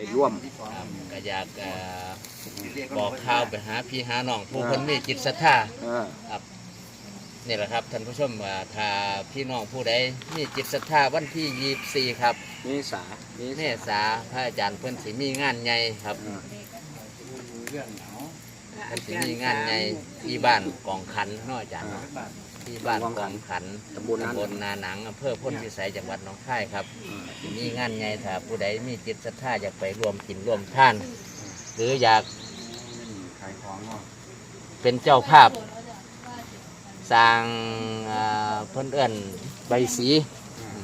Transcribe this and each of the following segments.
ไปร่วมครับก็อยากเอ่อบอกข่าวไปหาพี่หาน้องผู้คนมีจิตศรัทธาเออนี่แหละครับท่านผู้ชมว่าถ้าพี่น้องผู้ใดมีจิตศรัทธาวันที่ 24 ครับเมษาเมเมษาษาพระอาจารย์เพิ่นสิมีงานใหญ่ครับเออเพิ่นสิมีงานใหญ่ที่บ้านกองขันเนาะอาจารย์เนาะ ที่บ้านกองขันตำบลนั้นตำบลนาหนังอำเภอพ้นวิสัยจังหวัดหนองคายครับสิมีงานใหญ่ถ้าผู้ใดมีจิตศรัทธาอยากไปร่วมกินร่วมท่าน หรืออยากขายของเนาะเป็นเจ้าภาพสร้างอ่าเพิ่นเอื้อนใบสี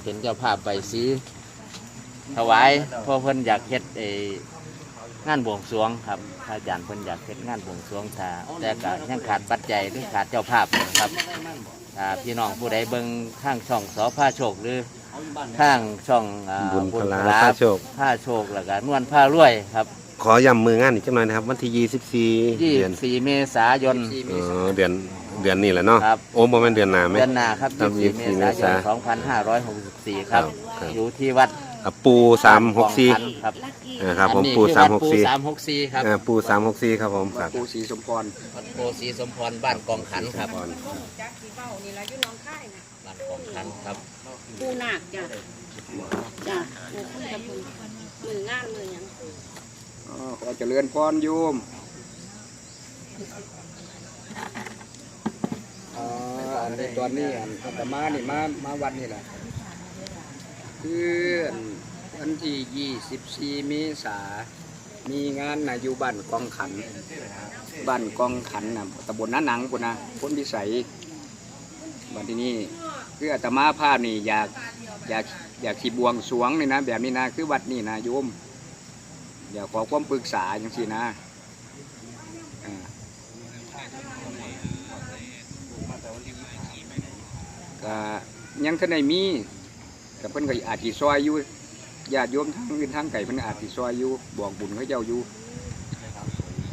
เป็นเจ้าภาพใบสีถวายเพราะเพิ่นอยากเฮ็ดไอ้ งานบวงสรวงครับพระอาจารย์เพิ่นอยากเฮ็ดงานบวงสรวงถ้าแต่ก็ยังขาดปัจจัยหรือขาดเจ้าภาพครับถ้าพี่น้องผู้ใดเบิ่งทางช่องสอผ้าโชคหรือทางช่องอ่าบุญพลาพลผ้าโชคผ้าโชคแล้วก็นวลผ้ารวยครับขอย้ำมืองานอีกจังหน่อยนะครับ วันที่ 24 เดือน24เมษายนที่เอเมษาอเดือนเดือนนี้แหละเนาะครับ โอ้บ่แม่นเดือนหน้าไหม เดือนหน้าครับครับ24เมษายนเมษา2564 ครับ ครับ อยู่ที่วัด อะปู364ครับ อ่าครับผมอันนี้ปูคือวัดปู364 364ครับอ่าปู364ครับผมครับ ปูศรีสมพรวัดโพสีสมพรบ้านกองขันครับจากสีเบ้านี่ละอยู่หน้องค่ายนะบ้านกองขันครับปูนาคจ้ะจ้ะปูคุยกับปูมืองานมือหยังอ๋อขอเจริญพรโยมอ๋ออันนี้ตอนนี้อันอาตมานี่มามาวันนี่แหละ คืออันวันที่ยี่สิบสี่เมษา มีงานนะอยู่บ้านกองขัน บ้านกองขันนะตำบลน้าหนังปุ่นนะพ้นพิสัยบันที่นี่คืออาตมาภาพนี่อยากอยากอยากขี่บวงสวงนี่นะ แบบนี้นะ คือวัดนี่นะโยมอยากขอความปรึกษาจังสินะอ่าก็ยังท่านใดมี กับเพิ่นก็อาจสิซอยอยู่ญาติโยมทางอื่นทางไก่เพิ่นอาจสิซอยอยู่บอกบุญเขาเจ้าอยู่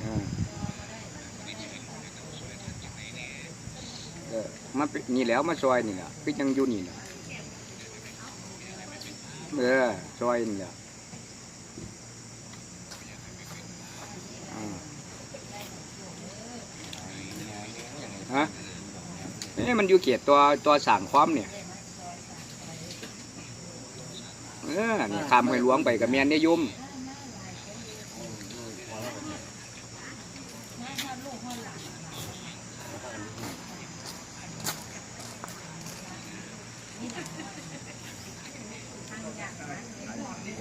อ่าเออมาเป็นนี่แหล้วมาซอยนี่แหละคือยังอยู่นี่แหละเออซอยนี่แหละอ่าฮะนี่มันอยู่เกียรตัวตัวสั่งความเนี่ย เออนี่คำให้หลวงไปกับเมียนได้ยุ่ม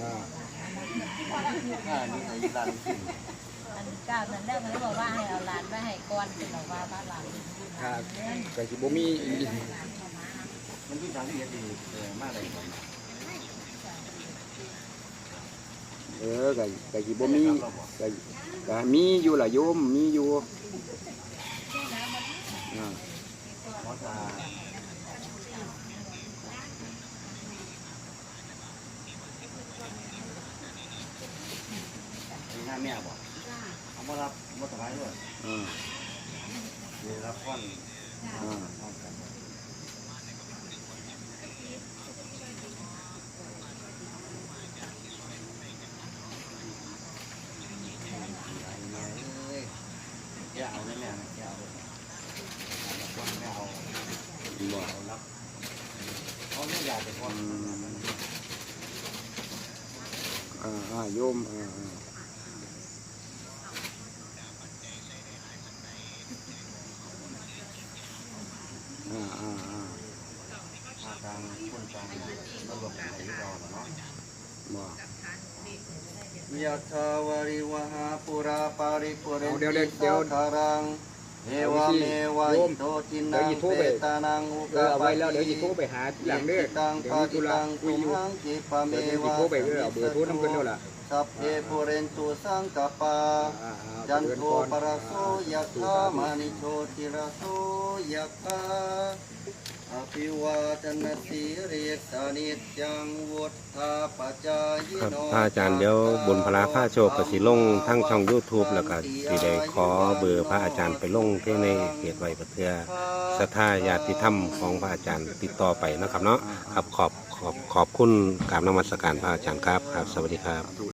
อ่าอันเก้านั่นได้เลยบอกว่าให้เอาหลานไว้ให้ก่อนเป็นบอกว่าบ้านหลานถ้าก็สิบ่มีอีกเออก็ก็สิบ่มีก็ก็มีอยู่ล่ะโยมมีอยู่อ่าหน้าแม่บอกเอามารับมาถวายด้วยอ่ามีรับก้อนอ่า แกเอาแม่แม่แกเอารับก้อนแม่เอาบ่เอารับเขาไม่อยากจะก้อนอ่าอ่าโยมอ่าอ่าอ่าอ่าอ่าทางคนกลางระบบไหนราเนาะบ่ ยะทาวริวหาปุราปาริปุเรนเอาเดี๋ยวเดี๋ยวเดี๋ยวคารังเอวะเมวะโยอิมโตจิเดี๋นัยวงหยิบโทรเปไปตานังอุเอกอเอาไว้แล้วเดี๋ยวจะโทรไปหาทีหลังเด้อจิตังเดี๋ยวปามีติธุระตังคุตุยอยู่หังจิปะเมเดี๋ยวจะวะโทรไปเออเอาเบอร์โทรนำเพิ่นแล้วล่ะสัพเพปุเรนตุสังกปาอ่าอ่า จันโทพรปรโสยะธามานิโชติระโสยะธาอภิวาทนาสีริสานิจังวุฒาปัจจายครับโนพระอาจารย์เดี๋ยวบุญพลาผ้าโชคก็สิลงทั้งช่อง YouTube แล้วก็สิได้ขอเบอร์พระอาจารย์ไปลงที่ในเพจไว้เพื่อศรัทธาญาติธรรมของพระอาจารย์ติดต่อไปนะครับเนาะครับขอบขอบขอบคุณกราบนมัสการพระอาจารย์ครับครับ สวัสดีครับ